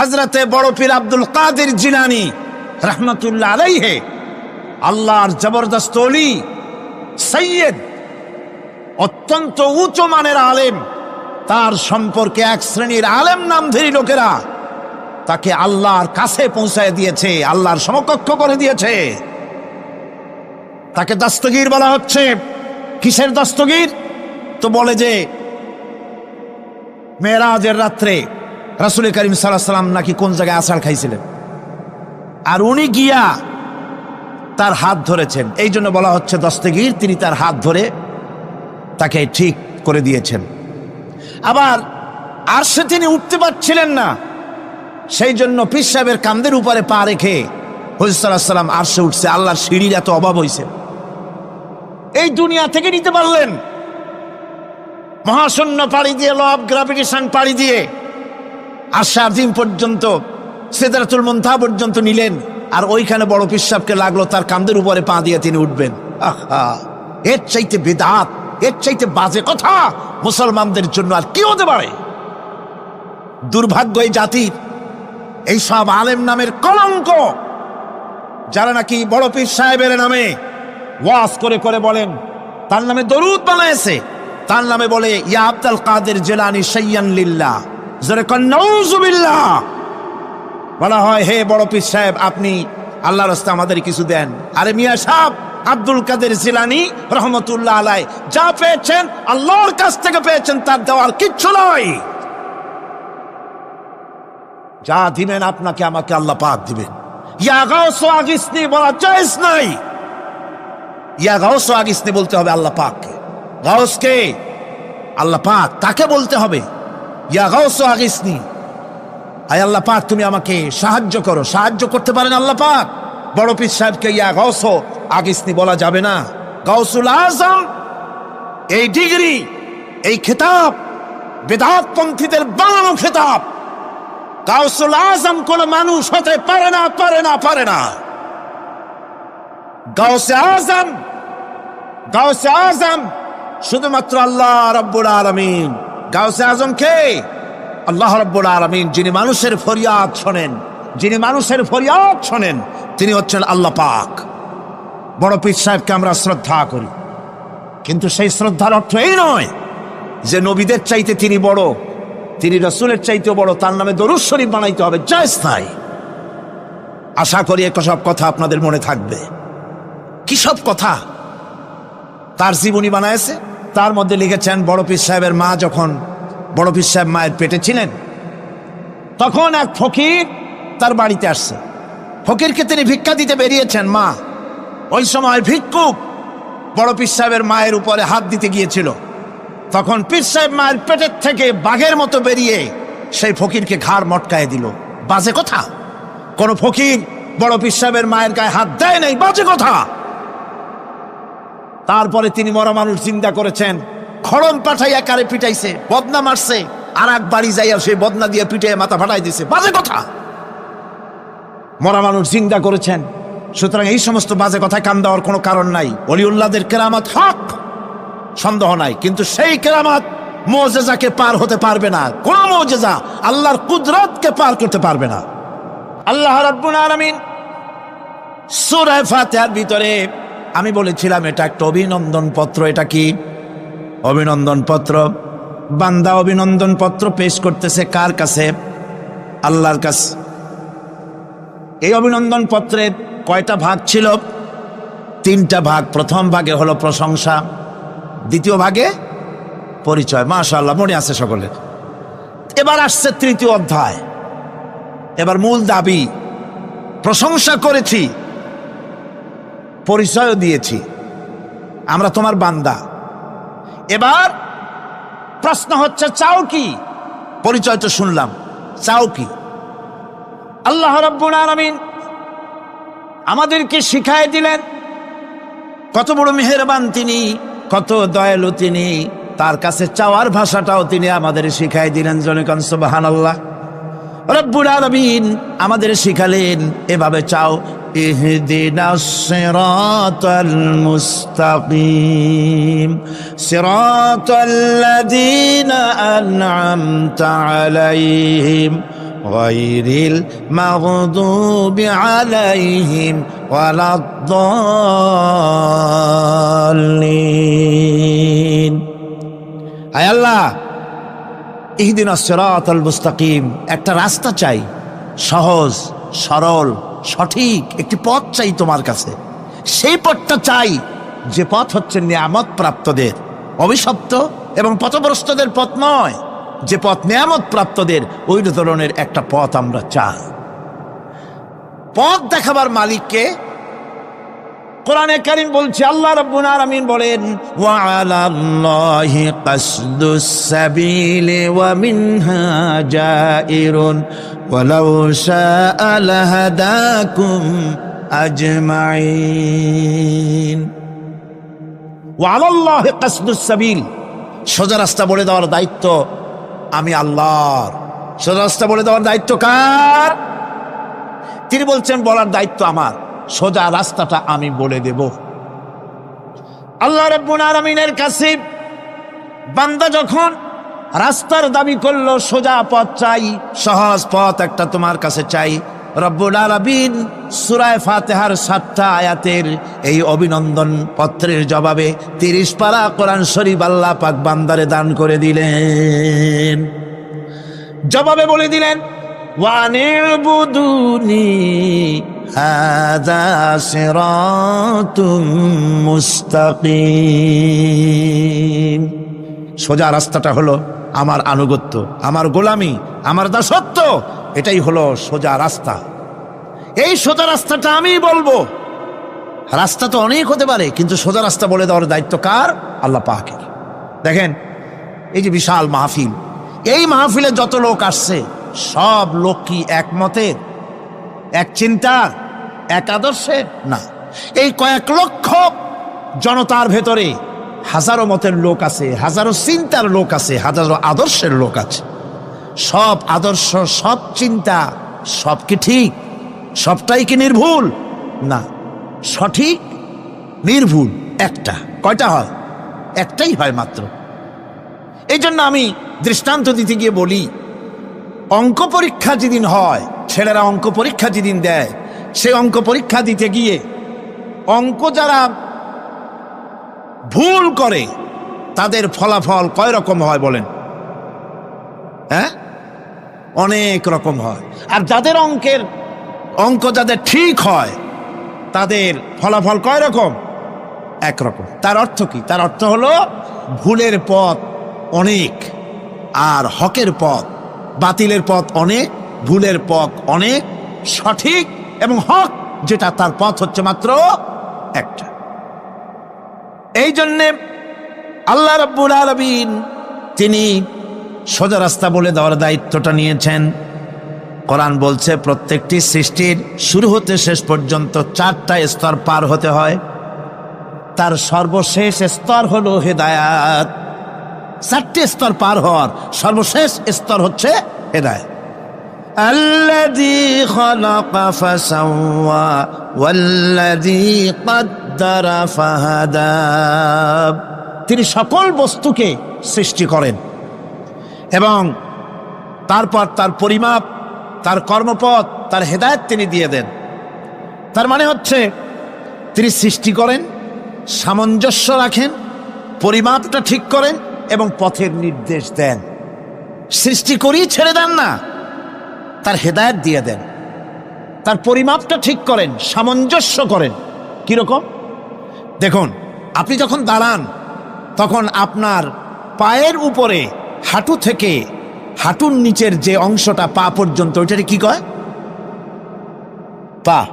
হজরতে বড় পীর আব্দুল কাদের জিলানি রহমতুল্লাহ আলাইহে, আল্লাহর জবরদস্ত অলি সৈয়দ, অত্যন্ত উঁচু মানের আলেম, তার সম্পর্কে এক শ্রেণির আলেম নামধারী লোকেরা তাকে আল্লাহর কাছে পৌঁছায় দিয়েছে, আল্লাহর সমকক্ষ করে দিয়েছে। তাকে দস্তগীর বলা হচ্ছে। কিসের দস্তগীর? তো বলে যে, মেয়েরাজের রাত্রে রাসুল করিম সাল্লাহ সাল্লাম নাকি কোন জায়গায় আষাঢ় খাইছিলেন? আর উনি গিয়া তার হাত ধরেছেন। এই জন্য বলা হচ্ছে দস্তগীর, তিনি তার হাত ধরে তাকে ঠিক করে দিয়েছেন। আবার আর সে তিনি উঠতে পারছিলেন না। সেই জন্য পীর সাহেবের কান্দের উপরে পা রেখে হজিসাল্লাহ সাল্লাম আর সে উঠছে, আল্লাহর সিঁড়ির এত অভাব হয়েছে এই দুনিয়া থেকে নিতে পারলেন। মহাশূন্য পাড়ি দিয়ে ল অফ গ্রাভিটেশন পাড়ি দিয়ে দিন পর্যন্ত, সেদারাতুল মন্থা পর্যন্ত নিলেন, আর ওইখানে বড় পিসাবকে লাগল তার কান্দের উপরে পা দিয়ে তিনি উঠবেন। আহা, এর চাইতে বেদাত, এর চাইতে বাজে কথা মুসলমানদের জন্য আর কি হতে পারে? দুর্ভাগ্য এই জাতির, এই সব আলেম নামের কলঙ্ক, যারা নাকি বড় পীর সাহেবের নামে ওয়াজ করে করে বলেন, তার নামে দরুদ বানাইছে, তার নামে বলে, ইয়া আব্দুল কাদের জেলানি সৈয়ান লিল্লাহ। জোরে কন্নৌজুবিল্লাহ বলা হয়, হে বড় পীর সাহেব, আপনি আল্লাহ রাস্তা আমাদের কিছু দেন। আরে মিয়া সাহেব, আব্দুল কাদের জিলানি রহমতুল্লাহ আলাই যা পেয়েছেন, আল্লাহর কাছ থেকে পেয়েছেন, তার দেওয়ার কিচ্ছু নয়। যা দিবেন, আপনাকে আমাকে আল্লাহ পাক দিবেন। ইয়া গাউস আগিসনি বলা জায়েজ নাই। ইয়া গাউস আগিসনি বলতে হবে আল্লাহ পাককে। গাউসকে আল্লাহ পাক তাকে বলতে হবে। ইয়া গাউস আগিসনি আয় আল্লাহ পাক, তুমি আমাকে সাহায্য করো। সাহায্য করতে পারেন আল্লাহ পাক। বড় পীর সাহেবকে ইয়া গাউস আগিসনি বলা যাবে না। গাউসুল আজম, এই ডিগ্রি, এই খেতাব, বেদাত পন্থীদের বানানো খেতাব। গাউসুল আজম কোন মানুষ হতে পারে না পারে না পারে না। গাউসে আজম গাউসে আজম, শুধুমাত্র আল্লাহ রব্বুল আলমিন। গাউসে আজম কে? আল্লাহ রব্বুল আলমিন যিনি মানুষের ফরিয়াদ শোনেন, যিনি মানুষের ফরিয়াদ শোনেন, তিনি হচ্ছেন আল্লাহ পাক। বড় পীর সাহেবকে আমরা শ্রদ্ধা করি। কিন্তু সেই শ্রদ্ধার অর্থ এই নয় যে নবীদের চাইতে তিনি বড়, তিনি রসুলের চাইতেও বড়, তার নামে দরুদ শরীফ বানাইতে হবে, জায়জ আশা করি সব কথা আপনাদের মনে থাকবে। কি সব কথা? তার জীবনী বানায়ছে তার মধ্যে লিখেছেন, বড় পীর সাহেবের মা যখন, বড় পীর সাহেব মায়ের পেটে ছিলেন, তখন এক ফকির তার বাড়িতে আসছে। ফকিরকে তিনি ভিক্ষা দিতে বেরিয়েছেন, মা। ওই সময় ভিক্ষুক বড় পীর সাহেবের মায়ের উপরে হাত দিতে গিয়েছিল। তখন পীর সাহেব মায়ের পেটের থেকে বাঘের মতো বেরিয়ে সেই ফকিরকে ঘাড় মটকায় দিল। বাজে কথা। কোন ফকির বড় পীর সাহেবের মায়ের গায়ে হাত দেয় নাই, বাজে কথা। তারপরে তিনি মরা মানুষ চিন্তা করেছেন। খড়ম পাঠাই একারে পিটাইছে? বদনা মারছে। আর এক বাড়ি যাইয়া সেই বদনা দিয়ে পিটে মাথা ফাটাই দিছে। বাজে কথা! মরা মানুষ চিন্তা করেছেন। সুতরাং এই সমস্ত বাজে কথায় কান দেওয়ার কোনো কারণ নাই। অলিউল্লাদের কেরামত হক! সন্দেহ নাই। কিন্তু সেই কেরামত মোজেজাকে পার হতে পারবে না। কোন মোজেজা আল্লাহর কুদরতকে পার করতে পারবে না। আল্লাহ রাব্বুল আলামিন সূরা ফাতিহার ভিতরে আমি বলেছিলাম, এটা একটা অভিনন্দন পত্র, এটা কি? অভিনন্দন পত্র। বান্দা অভিনন্দন পত্র পেশ করতেছে কার কাছে? আল্লাহর কাছে। এই অভিনন্দন পত্রে কয়টা ভাগ ছিল? তিনটা ভাগ। প্রথম ভাগে হলো প্রশংসা, দ্বিতীয় ভাগে পরিচয়। মাশাল্লাহ মনে আছে সকলের। এবার আসছে তৃতীয় অধ্যায়। এবার মূল দাবি, প্রশংসা করেছি। পরিচয়ও দিয়েছি। আমরা তোমার বান্দা। এবার প্রশ্ন হচ্ছে, চাও কি? পরিচয় তো শুনলাম। চাও কি? আল্লাহ রব্বুল আলামিন আমাদেরকে শিখাই দিলেন, কত বড় মেহেরবান তিনি, কত দয়ালু তিনি, তার কাছে চাওয়ার ভাষাটাও তিনি আমাদের শিখাই দিলেন জনকন সুবাহান আল্লাহ রব্বুল আলামিন আমাদের শিখালেন, এভাবে চাও ইহদিনা সিরাতাল মুস্তাকিম সিরাতাল্লাযীনা আন'আমতা আলাইহিম غير المغضوب عليهم ولا الضالين আয় আল্লাহ ইহদিন সিরাতাল মুস্তাকিম একটা রাস্তা চাই সহজ সরল সঠিক একটি পথ চাই তোমার কাছে। সেই পথটা চাই যে পথ হচ্ছে নিয়ামত প্রাপ্তদের অভিশপ্ত এবং পথভ্রষ্টদের পথ নয়, যে পথ নিয়ামত প্রাপ্তদের ওই ধরনের একটা পথ আমরা চাই। পথ দেখাবার মালিককে কোরআনে কারিম বলছে, আল্লাহ রাব্বুল আলামিন বলেন, ওয়া আলাল্লাহি কাসদুস সাবিলি ওয়া মিনহা জাইরুন, ওয়ালাউ শাআ লাহাদাকুম আজমাইন ওয়া আলাল্লাহি কাসদুস সাবিল। সোজা রাস্তা বলে দেওয়ার দায়িত্ব আমি আল্লাহর। সোজা রাস্তা বলে দেওয়ার দায়িত্ব কার? তিনি বলছেন, বলার দায়িত্ব আমার। সোজা রাস্তাটা আমি বলে দেব। আল্লাহ রব্বুল আলমিনের কাছে বান্দা যখন রাস্তার দাবি করল, সোজা পথ চাই, সহজ পথ একটা তোমার কাছে চাই। রব্বুল আলমিন সুরায় ফাতেহার সাতটা আয়াতের এই অভিনন্দন পত্রের জবাবে তিরিশ পারা কোরআন শরীফ আল্লাহ পাক বান্দারে দান করে দিলেন। জবাবে বলে দিলেন, ওয়ানিবুদুনি হাযা সিরাতুম মুস্তাকিম সোজা রাস্তাটা হলো আমার আনুগত্য, আমার গোলামি, আমার দাসত্ব। এটাই হলো সোজা রাস্তা। এই সোজা রাস্তাটা আমি বলব। রাস্তা তো অনেক হতে পারে, কিন্তু সোজা রাস্তা বলে দেওয়ার দায়িত্ব কার? আল্লাহ পাকের। দেখেন, এই যে বিশাল মাহফিল। এই মাহফিলে যত লোক আসছে, সব লোক কি একমতের। এক চিন্তার এক আদর্শের না। এই কয়েক লক্ষ জনতার ভেতরে হাজারো মতের লোক আছে, হাজারো চিন্তার লোক আছে, হাজারো আদর্শের লোক আছে। সব আদর্শ, সব চিন্তা, সব কি ঠিক? সবটাই কি নির্ভুল? না। সঠিক, নির্ভুল, একটা। কয়টা হয়? একটাই হয় মাত্র। এই জন্য আমি দৃষ্টান্ত দিতে গিয়ে বলি, অঙ্ক পরীক্ষা যেদিন হয় ছেলেরা অঙ্ক পরীক্ষা যেদিন দেয়, সে অঙ্ক পরীক্ষা দিতে গিয়ে অঙ্ক যারা ভুল করে, তাদের ফলাফল কয় রকম হয় বলেন? হ্যাঁ? অনেক রকম হয়। আর যাদের অঙ্কের, অঙ্ক যাদের ঠিক হয়, তাদের ফলাফল কয় রকম? একরকম তার অর্থ কি? তার অর্থ হলো ভুলের পথ অনেক, আর হকের পথ বাতিলের পথ অনেক ভুলের পথ অনেক সঠিক এবং হক, যেটা তার পথ হচ্ছে মাত্র একটা। এই জন্যে আল্লাহ রব্বুল আলমিন তিনি সোজা রাস্তা বলে দেওয়ার দায়িত্বটা নিয়েছেন। কোরআন বলছে, প্রত্যেকটি সৃষ্টির শুরু হতে শেষ পর্যন্ত চারটা স্তর পার হতে হয়। তার সর্বশেষ স্তর হলো হেদায়াত। চারটি স্তর পার হওয়ার সর্বশেষ স্তর হচ্ছে হেদায়াত। الذي خلق فسوى والذي قدر فهدى তিনি সকল বস্তুকে সৃষ্টি করেন এবং তারপর তার পরিমাপ তার কর্মপথ তার হেদায়ত তিনি দিয়ে দেন তার মানে হচ্ছে তিনি সৃষ্টি করেন সামঞ্জস্য রাখেন পরিমাপটা ঠিক করেন এবং পথের নির্দেশ দেন সৃষ্টি করেই ছেড়ে দেন না তার হেদায়ত দিয়ে দেন। তার পরিমাপটা ঠিক করেন, সামঞ্জস্য করেন। কীরকম দেখুন, আপনি যখন দাঁড়ান, তখন আপনার পায়ের উপরে হাঁটু থেকে হাঁটুর নিচের যে অংশটা পা পর্যন্ত ওইটারে কি কয়? পা।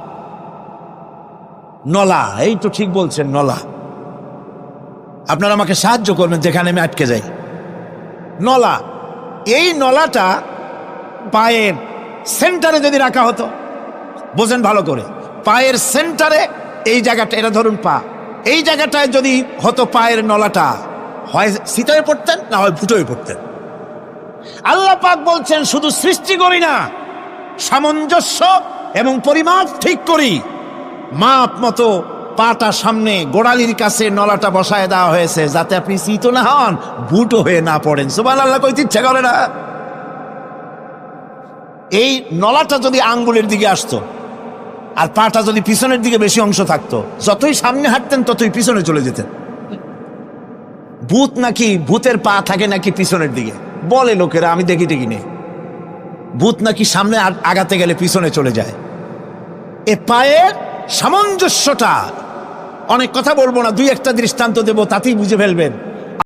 নলা, এই তো ঠিক বলছেন, নলা। আপনারা আমাকে সাহায্য করবেন, যেখানে আমি আটকে যাই। নলা, এই নলাটা পায়ের সেন্টারে যদি রাখা হতো, বোঝেন ভালো করে, পায়ের সেন্টারে এই জায়গাটা, এটা ধরুন পা, এই জায়গাটায় যদি হতো পায়ের নলাটা, হয় শীতয়ে পড়তেন না হয় ফুটোয় পড়তেন? আল্লাহ পাক বলছেন, শুধু সৃষ্টি করি না, সামঞ্জস্য এবং পরিমাপ ঠিক করি। মাপ মতো পাটা সামনে গোড়ালির কাছে নলাটা বসায় দেওয়া হয়েছে, যাতে আপনি শীত না হন, বুটো হয়ে না পড়েন। সুবান আল্লাহ কইতে ইচ্ছা করে না। এই নলাটা যদি আঙ্গুলের দিকে আসতো, আর পাটা যদি পিছনের দিকে বেশি অংশ থাকতো, যতই সামনে হাঁটতেন ততই পিছনে চলে যেতেন। ভূত নাকি, ভূতের পা থাকে নাকি পিছনের দিকে? বলে লোকেরা, আমি দেখি দেখি নেই। ভূত নাকি সামনে আগাতে গেলে পিছনে চলে যায়। এ পায়ের সামঞ্জস্যটা, অনেক কথা বলব না, দুই একটা দৃষ্টান্ত দেবো, তাতেই বুঝে ফেলবেন।